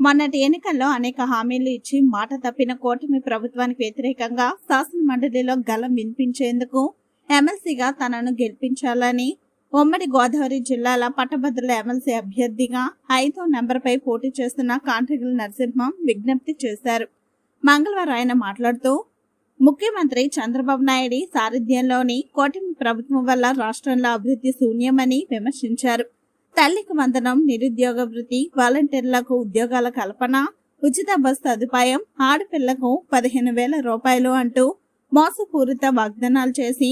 మొన్నటి ఎన్నికల్లో అనేక హామీలు ఇచ్చి మాట తప్పిన కూటమి ప్రభుత్వానికి వ్యతిరేకంగా శాసన మండలిలో గలం వినిపించేందుకు ఎమ్మెల్సీగా తనను గెలిపించాలని ఉమ్మడి గోదావరి జిల్లాల పట్టభద్రుల ఎమ్మెల్సీ అభ్యర్థిగా ఐదో నెంబర్పై పోటీ చేస్తున్న కాంట్రిగల్ నరసింహం విజ్ఞప్తి చేశారు. మంగళవారం ఆయన మాట్లాడుతూ ముఖ్యమంత్రి చంద్రబాబు నాయుడి సారథ్యంలోని కూటమి ప్రభుత్వం వల్ల రాష్ట్రంలో అభివృద్ధి శూన్యమని విమర్శించారు. తల్లికి వందనం నిరుద్యోగ వృత్తి వాలంటీర్లకు ఉద్యోగాల కల్పన ఉచిత బస్ సదుపాయం ఆడపిల్లకు పదిహేను వేల రూపాయలు అంటూ మోసపూరిత వాగ్దానాలు చేసి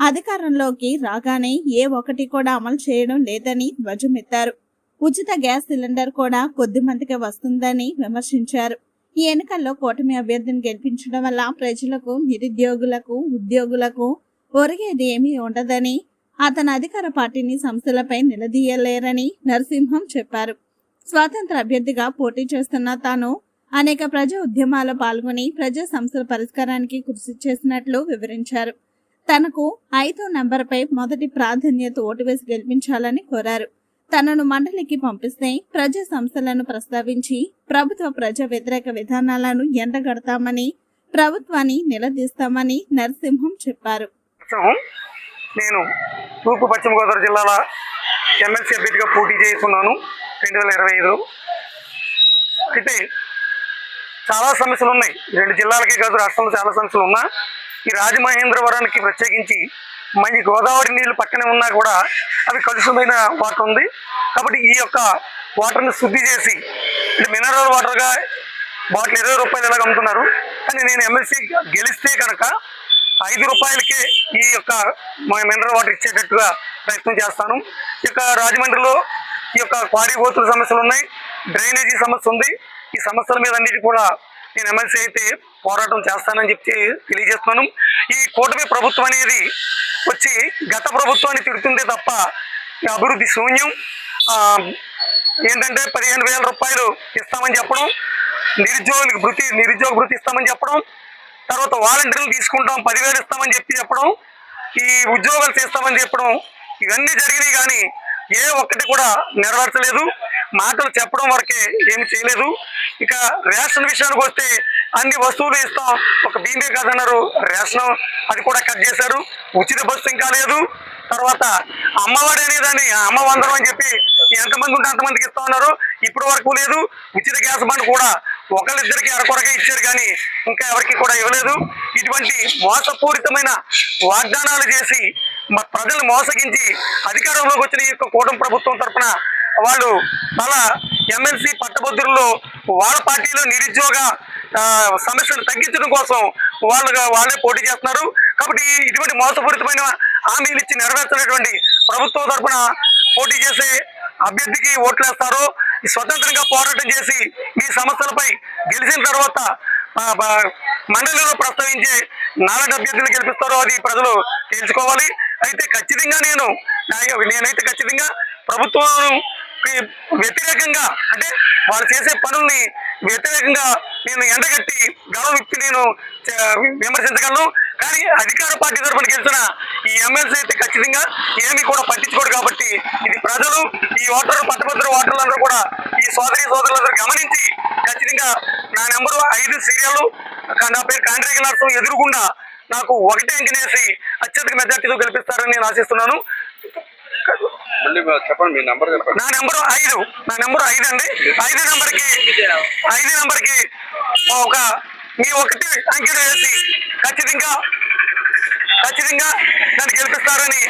అధికారంలోకి రాగానే ఏ ఒక్కటి కూడా అమలు చేయడం లేదని ధ్వజమెత్తారు. ఉచిత గ్యాస్ సిలిండర్ కూడా కొద్ది మందికి వస్తుందని విమర్శించారు. ఈ ఎన్నికల్లో కూటమి అభ్యర్థిని గెలిపించడం వల్ల ప్రజలకు నిరుద్యోగులకు ఉద్యోగులకు ఒరిగేది ఏమీ ఉండదని అతను అధికార పార్టీని సంస్థలపై నిలదీయలేరని నరసింహం చెప్పారు. స్వాతంత్ర అభ్యర్థిగా పోటీ చేస్తున్న తాను అనేక ప్రజా ఉద్యమాల్లో పాల్గొని ప్రజా సమస్యల పరిష్కారానికి కృషి చేసినట్లు వివరించారు. తనకు ఐదో నంబర్పై మొదటి ప్రాధాన్యత ఓటు వేసి గెలిపించాలని కోరారు. తనను మండలికి పంపిస్తే ప్రజా సంస్థలను ప్రస్తావించి ప్రభుత్వ ప్రజా వ్యతిరేక విధానాలను ఎండగడతామని ప్రభుత్వాన్ని నిలదీస్తామని నరసింహం చెప్పారు. నేను తూర్పు పశ్చిమ గోదావరి జిల్లాల ఎమ్మెల్సీ అభ్యర్థిగా పోటీ చేస్తున్నాను రెండు వేల ఇరవై ఐదు. అయితే చాలా సమస్యలు ఉన్నాయి. రెండు జిల్లాలకే కాదు రాష్ట్రంలో చాలా సమస్యలు ఉన్నా ఈ రాజమహేంద్రవరానికి ప్రత్యేకించి మంచి గోదావరి నీళ్ళు పక్కనే ఉన్నా కూడా అవి కలుషితమైన వాటర్ ఉంది. కాబట్టి ఈ యొక్క వాటర్ని శుద్ధి చేసి అంటే మినరల్ వాటర్గా బాటిల్ ఇరవై రూపాయలు ఎలాగ అమ్ముతున్నారు? కానీ నేను ఎమ్మెల్సీ గెలిస్తే కనుక ఐదు రూపాయలకే ఈ యొక్క మినరల్ వాటర్ ఇచ్చేటట్టుగా ప్రయత్నం చేస్తాను. ఈ యొక్క రాజమండ్రిలో ఈ యొక్క క్వారీ సమస్యలు ఉన్నాయి. డ్రైనేజీ సమస్య ఉంది. ఈ సమస్యల మీద అన్నిటి కూడా నేను ఎమ్మెల్సీ అయితే పోరాటం చేస్తానని చెప్పి తెలియజేస్తున్నాను. ఈ కూటమి ప్రభుత్వం అనేది వచ్చి గత ప్రభుత్వాన్ని తిడుతుందే తప్ప అభివృద్ధి శూన్యం. ఏంటంటే పదిహేను వేల రూపాయలు ఇస్తామని చెప్పడం నిరుద్యోగులకు భృతి నిరుద్యోగ భృతి ఇస్తామని చెప్పడం తర్వాత వాలంటీర్లు తీసుకుంటాం పదివేలు ఇస్తామని చెప్పి చెప్పడం ఈ ఉద్యోగాలు చేస్తామని చెప్పడం ఇవన్నీ జరిగినాయి కానీ ఏ ఒక్కటి కూడా నెరవేర్చలేదు. మాటలు చెప్పడం వరకే ఏమి చేయలేదు. ఇక రేషన్ విషయానికి వస్తే అన్ని వస్తువులు ఇస్తాం. ఒక బీమే కాదన్నారు రేషన్ అది కూడా కట్ చేశారు. ఉచిత బస్సు ఇంకా లేదు. తర్వాత అమ్మవాడి అనేదాన్ని అమ్మ వందరం అని చెప్పి ఎంతమంది ఉంటే అంతమందికి ఇస్తా ఉన్నారు. ఇప్పటి వరకు లేదు. ఉచిత గ్యాస్ బండ్ కూడా ఒకళ్ళిద్దరికి అరకొరగా ఇచ్చారు కానీ ఇంకా ఎవరికి కూడా ఇవ్వలేదు. ఇటువంటి మోసపూరితమైన వాగ్దానాలు చేసి మా ప్రజలు మోసగించి అధికారంలోకి వచ్చిన ఈ యొక్క కూటమి ప్రభుత్వం తరఫున వాళ్ళు చాలా ఎమ్మెల్సీ పట్టభద్రుల్లో వాళ్ళ పార్టీలో నిరుద్యోగ సమస్యను తగ్గించడం కోసం వాళ్ళుగా వాళ్ళే పోటీ చేస్తున్నారు. కాబట్టి ఇటువంటి మోసపూరితమైన హామీలు ఇచ్చి నెరవేర్చినటువంటి ప్రభుత్వం తరఫున పోటీ చేసే అభ్యర్థికి ఓట్లేస్తారు. స్వతంత్రంగా పోరాటం చేసి ఈ సమస్యలపై గెలిచిన తర్వాత మండలిలో ప్రస్తావించే నాలుగు అభ్యర్థులు గెలిపిస్తారో అది ప్రజలు తెలుసుకోవాలి. అయితే ఖచ్చితంగా నేను నేనైతే ఖచ్చితంగా ప్రభుత్వం వ్యతిరేకంగా అంటే వాళ్ళు చేసే పనుల్ని వ్యతిరేకంగా నేను ఎండగట్టి గౌరవ వ్యక్తి నేను విమర్శించగలను. కానీ అధికార పార్టీ తరఫున గెలిచిన ఈ ఎమ్మెల్సీ అయితే ఖచ్చితంగా ఏమీ కూడా పట్టించుకోడు కాబట్టి ఇది ప్రజలు ఈ ఓటర్లు పట్టభద్ర ఓటర్లందరూ కూడా ఈ సోదరి సోదరులందరూ గమనించి ఖచ్చితంగా నా నెంబరు ఐదు సీరియల్ నా పేరు కాండ్రేకి నర్సు ఎదురుగుండా నాకు ఒకటే అంకనేసి అత్యధిక మెజార్టీతో గెలిపిస్తారని నేను ఆశిస్తున్నాను. మళ్ళీ మీరు చెప్పండి మీ నంబర్ చెప్పండి. నా నెంబరు ఐదు నా నెంబరు ఐదు అండి. ఐదు నెంబర్కి ఐదు నెంబర్కి ఒక మీ ఒకటి అంకెలు వేసి ఖచ్చితంగా ఖచ్చితంగా నన్ను గెలిపిస్తారని.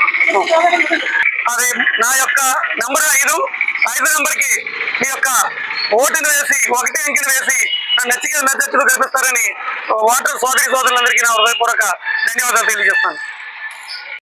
అది నా యొక్క నెంబర్ ఐదు ఐదు నెంబర్కి మీ యొక్క ఓటును వేసి ఒకటి అంకెలు వేసి నన్ను నచ్చిక మెచ్చచ్చులు గెలిపిస్తారని ఓటర్ సోదరి సోదరులందరికీ నా హృదయపూర్వక ధన్యవాదాలు తెలియజేస్తాను